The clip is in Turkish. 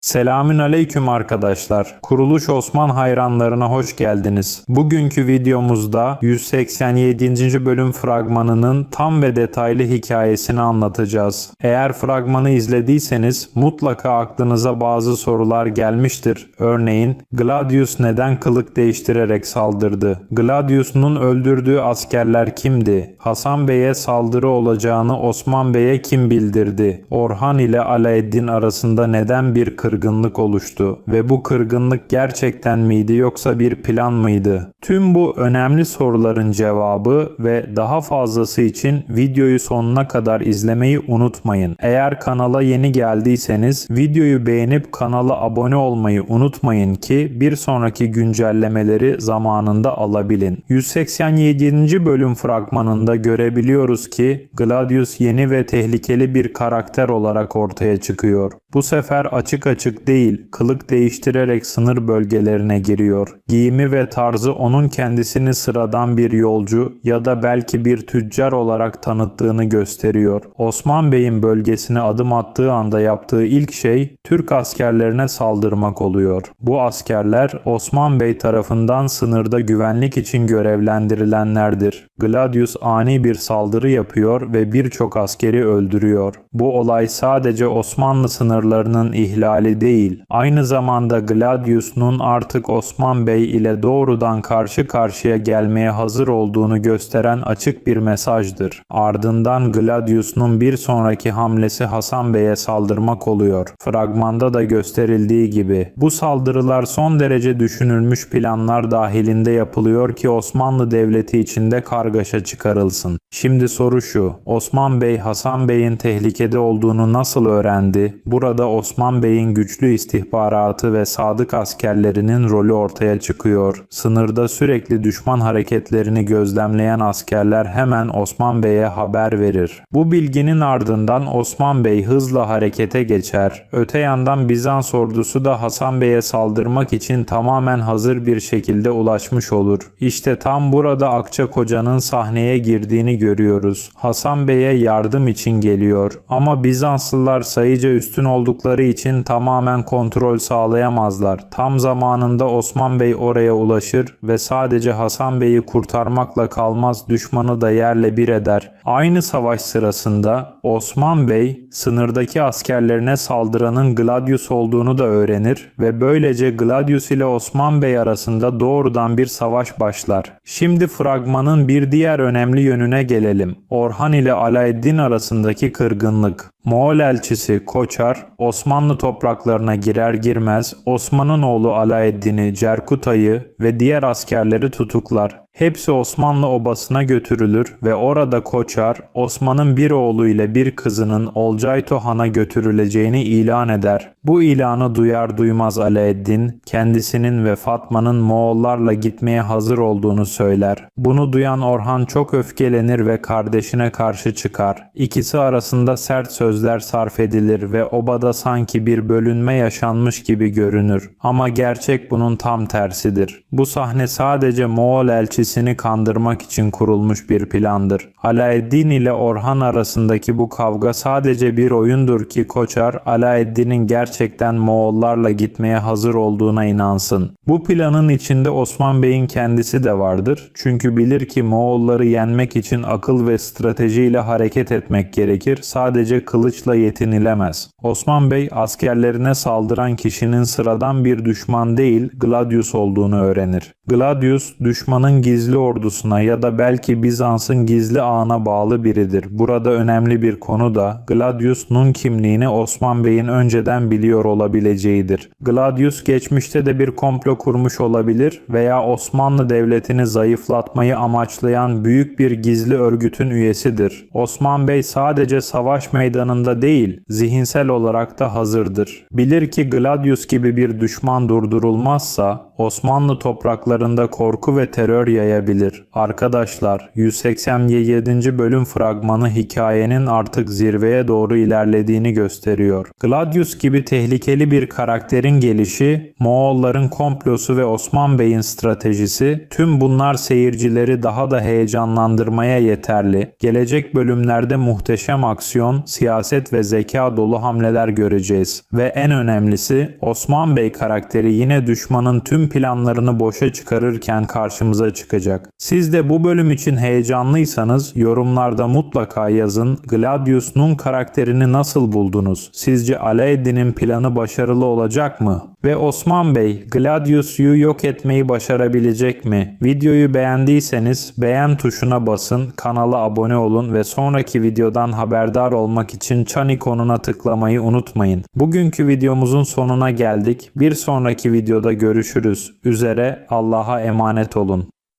Selamün aleyküm arkadaşlar. Kuruluş Osman hayranlarına hoş geldiniz. Bugünkü videomuzda 187. bölüm fragmanının tam ve detaylı hikayesini anlatacağız. Eğer fragmanı izlediyseniz mutlaka aklınıza bazı sorular gelmiştir. Örneğin Gladius neden kılık değiştirerek saldırdı? Gladius'un öldürdüğü askerler kimdi? Hasan Bey'e saldırı olacağını Osman Bey'e kim bildirdi? Orhan ile Alaeddin arasında neden bir kırgınlık oluştu ve bu kırgınlık gerçekten miydi yoksa bir plan mıydı? Tüm bu önemli soruların cevabı ve daha fazlası için videoyu sonuna kadar izlemeyi unutmayın. Eğer kanala yeni geldiyseniz videoyu beğenip kanala abone olmayı unutmayın ki bir sonraki güncellemeleri zamanında alabilin. 187. bölüm fragmanında görebiliyoruz ki Gladius yeni ve tehlikeli bir karakter olarak ortaya çıkıyor. Bu sefer açık açık değil, kılık değiştirerek sınır bölgelerine giriyor. Giyimi ve tarzı onun kendisini sıradan bir yolcu ya da belki bir tüccar olarak tanıttığını gösteriyor. Osman Bey'in bölgesine adım attığı anda yaptığı ilk şey Türk askerlerine saldırmak oluyor. Bu askerler Osman Bey tarafından sınırda güvenlik için görevlendirilenlerdir. Gladius ani bir saldırı yapıyor ve birçok askeri öldürüyor. Bu olay sadece Osmanlı sınırlarının ihlali değil, aynı zamanda Gladius'un artık Osman Bey ile doğrudan karşı karşıya gelmeye hazır olduğunu gösteren açık bir mesajdır. Ardından Gladius'un bir sonraki hamlesi Hasan Bey'e saldırmak oluyor. Fragmanda da gösterildiği gibi. Bu saldırılar son derece düşünülmüş planlar dahilinde yapılıyor ki Osmanlı Devleti içinde kargaşa çıkarılsın. Şimdi soru şu. Osman Bey Hasan Bey'in tehlikede olduğunu nasıl öğrendi? Burada Osman Bey'in güçlü istihbaratı ve sadık askerlerinin rolü ortaya çıkıyor. Sınırda sürekli düşman hareketlerini gözlemleyen askerler hemen Osman Bey'e haber verir. Bu bilginin ardından Osman Bey hızla harekete geçer. Öte yandan Bizans ordusu da Hasan Bey'e saldırmak için tamamen hazır bir şekilde ulaşmış olur. İşte tam burada Akçakoca'nın sahneye girdiğini görüyoruz. Hasan Bey'e yardım için geliyor ama Bizanslılar sayıca üstün oldukları için tamamen kontrol sağlayamazlar. Tam zamanında Osman Bey oraya ulaşır ve sadece Hasan Bey'i kurtarmakla kalmaz düşmanı da yerle bir eder. Aynı savaş sırasında Osman Bey sınırdaki askerlerine saldıranın Gladius olduğunu da öğrenir ve böylece Gladius ile Osman Bey arasında doğrudan bir savaş başlar. Şimdi fragmanın bir diğer önemli yönüne gelelim. Orhan ile Alaeddin arasındaki kırgınlık. Moğol elçisi Koçar Osmanlı topraklarına girer girmez Osman'ın oğlu Alaeddin'i, Cerkutay'ı ve diğer askerleri tutuklar. Hepsi Osmanlı obasına götürülür ve orada Koçar Osman'ın bir oğlu ile bir kızının Olcayto Han'a götürüleceğini ilan eder. Bu ilanı duyar duymaz Alaeddin kendisinin ve Fatma'nın Moğollarla gitmeye hazır olduğunu söyler. Bunu duyan Orhan çok öfkelenir ve kardeşine karşı çıkar. İkisi arasında sert sözler sarf edilir ve obada sanki bir bölünme yaşanmış gibi görünür. Ama gerçek bunun tam tersidir. Bu sahne sadece Moğol elçisini kandırmak için kurulmuş bir plandır. Alaeddin ile Orhan arasındaki bu kavga sadece bir oyundur ki Koçar Alaeddin'in gerçekten Moğollarla gitmeye hazır olduğuna inansın. Bu planın içinde Osman Bey'in kendisi de vardır. Çünkü bilir ki Moğolları yenmek için akıl ve stratejiyle hareket etmek gerekir. Sadece kılıçla yetinilemez. Osman Bey askerlerine saldıran kişinin sıradan bir düşman değil Gladius olduğunu öğrenir. Gladius düşmanın gizli ordusuna ya da belki Bizans'ın gizli ağına bağlı biridir. Burada önemli bir konu da Gladius'un kimliğini Osman Bey'in önceden biliyor olabileceğidir. Gladius geçmişte de bir komplo kurmuş olabilir veya Osmanlı Devleti'ni zayıflatmayı amaçlayan büyük bir gizli örgütün üyesidir. Osman Bey sadece savaş meydanında değil, zihinsel olarak da hazırdır. Bilir ki Gladius gibi bir düşman durdurulmazsa Osmanlı topraklarında korku ve terör yayabilir. Arkadaşlar 187. bölüm fragmanı hikayenin artık zirveye doğru ilerlediğini gösteriyor. Gladius gibi tehlikeli bir karakterin gelişi, Moğolların komplosu ve Osman Bey'in stratejisi tüm bunlar seyircileri daha da heyecanlandırmaya yeterli. Gelecek bölümlerde muhteşem aksiyon, siyaset ve zeka dolu hamleler göreceğiz. Ve en önemlisi Osman Bey karakteri yine düşmanın tüm planlarını boşa çıkarırken karşımıza çıkacak. Siz de bu bölüm için heyecanlıysanız yorumlarda mutlaka yazın. Gladius Nun karakterini nasıl buldunuz? Sizce Alaeddin'in planı başarılı olacak mı? Ve Osman Bey, Gladius'u yok etmeyi başarabilecek mi? Videoyu beğendiyseniz beğen tuşuna basın, kanala abone olun ve sonraki videodan haberdar olmak için çan ikonuna tıklamayı unutmayın. Bugünkü videomuzun sonuna geldik. Bir sonraki videoda görüşürüz. Üzere Allah'a emanet olun.